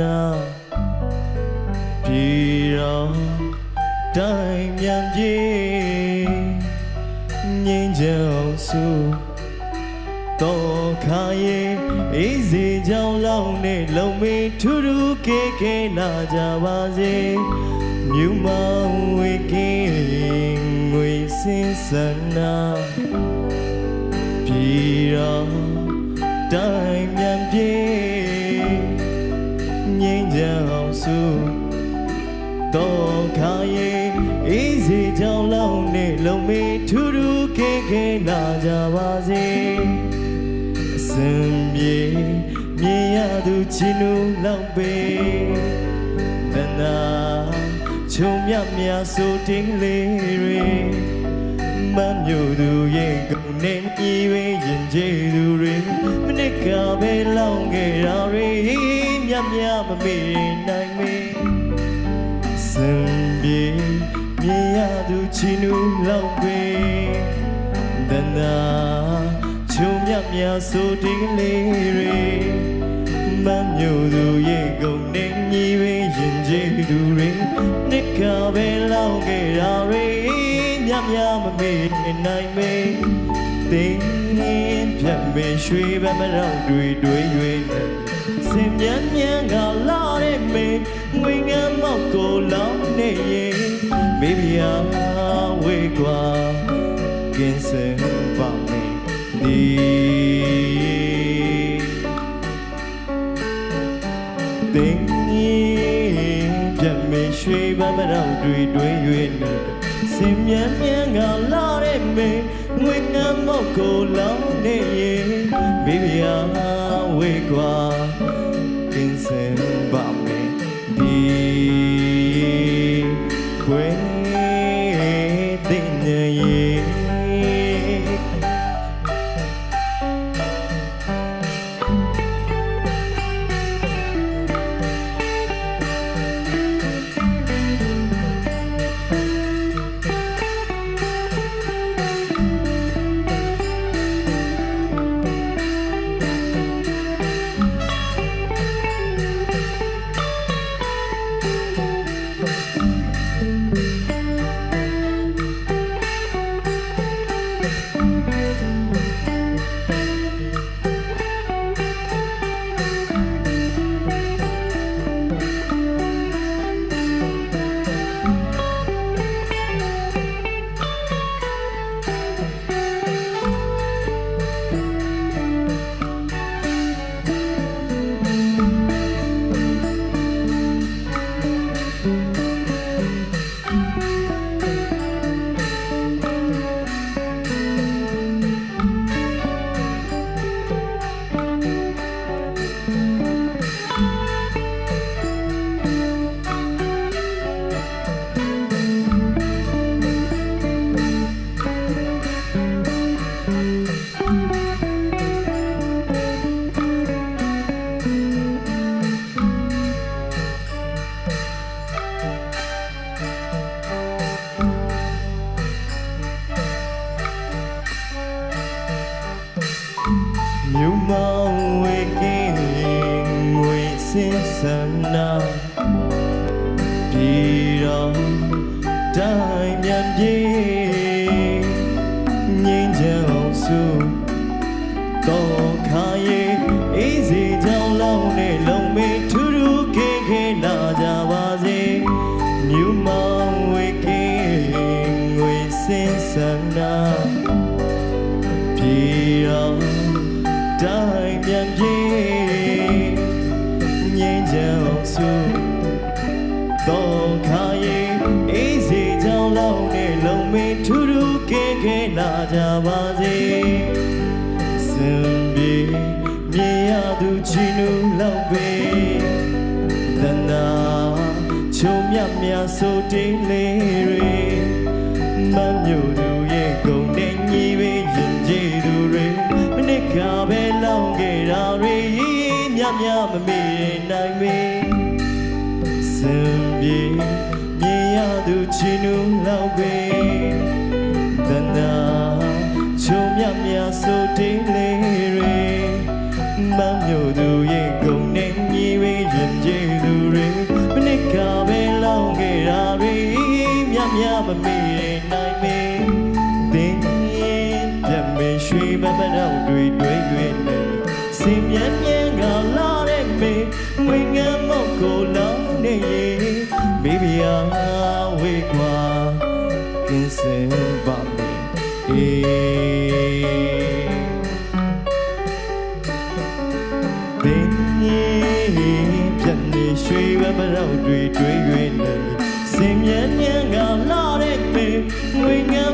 နာပြည်တော်တိုင်းမြန်ပြေငင်းချောင်းစုတော့ခါရဲ့အေးစေကြောင်းလောင်းနဲ့လုံမေထူးထူးကေကေလာကြပါစေမြူမောင်ဝေကင်းငွေစင်စနာပြည်တော်တိုင်းမြန်ပြေ ငင်းကြအောင်စုတော့ခါရဲ့အေးစီကြောင်လောင်းနဲ့လုံမေထူးထူးခေခေလာကြပါစေအစံပြေမြင်ရသူချီနူလောက်ပေတနာချုံမြမြဆိုတင်းလေးတွေမမျိုးသူရဲ့ကုန်နေကြီးဝေးရင်ကျေးသူတွေမနစ်ကပဲလောင်းခဲ့တာတွေ မြတ်မြတ်မမေ့နိုင်မေစံပြေမြင်ရသူချီနူလောက်ပဲတနာချုံမြတ်မြတ်ဆိုဒီလေးတွေမမျိုးသူရဲ့ကုန်နေကြီးဝေးရင်ကျေးသူတွေနစ်ကပဲလောင်းခဲ့တာတွေမြတ်မြတ်မမေ့နိုင်မေတင်းပြတ်မေရွှေဘမရောက်တွေတွေရွေနဲ့စင်မြန်မြန်ကလာတဲ့ မေငွေငမ်းမောက်ကိုလောင်းနေရင်မိဖုရားဝေကွာကင်းစင်ပါမေဒီတင်းပြတ်မေရွှေဘမရောက်တွေတွေရွေနဲ့ စင်မြန်မြန်ကလာတဲ့မေငွေငမ်းမောက်ကိုလောင်းနေရင်မိဖုရားဝေကွာက မြူမောင်ဝေကင်းငွေစင်စနာပြည်တော်တိုင်းမြန်ပြေင ကြပါစေစံပြေမြင်ရသူချီနူလောက်ပဲတနာချုံမြတ်မြတ်ဆိုတင်းလေးတွေမမျိုးသူရဲ့ဂုံနဲ့ညီပဲရင်ကျေးသူတွေမနစ်ကပဲလောင်းခဲ့တာတွေမြတ်မြတ်မမေ့နိုင်မေစံပြေမြင်ရသူချီနူလောက်ပဲတနာ ချုံမြမြဆိုတိန်လေးတွေမမျိုးသူရဲ့ကုန်နေညီဝေးရင်ကျေသူတွေမနစ်ကပဲလောင်းခဲ့တာတွေမြမြမမေ့နိုင်မေသင်ရင်ပြမေရွှေပပတော့တွေ့တွေ့တွေ့နေစင်မြမြကလာတဲ့မေဝေငမ်းမောက်ကိုလောင်းနေရင် ပြတ်နေရွှေဘပရောက်တွေတွေရွေးနေစင်မြန်းမြန်းကလာတဲ့မေငွေငမ်းမော့ကိုလောင်း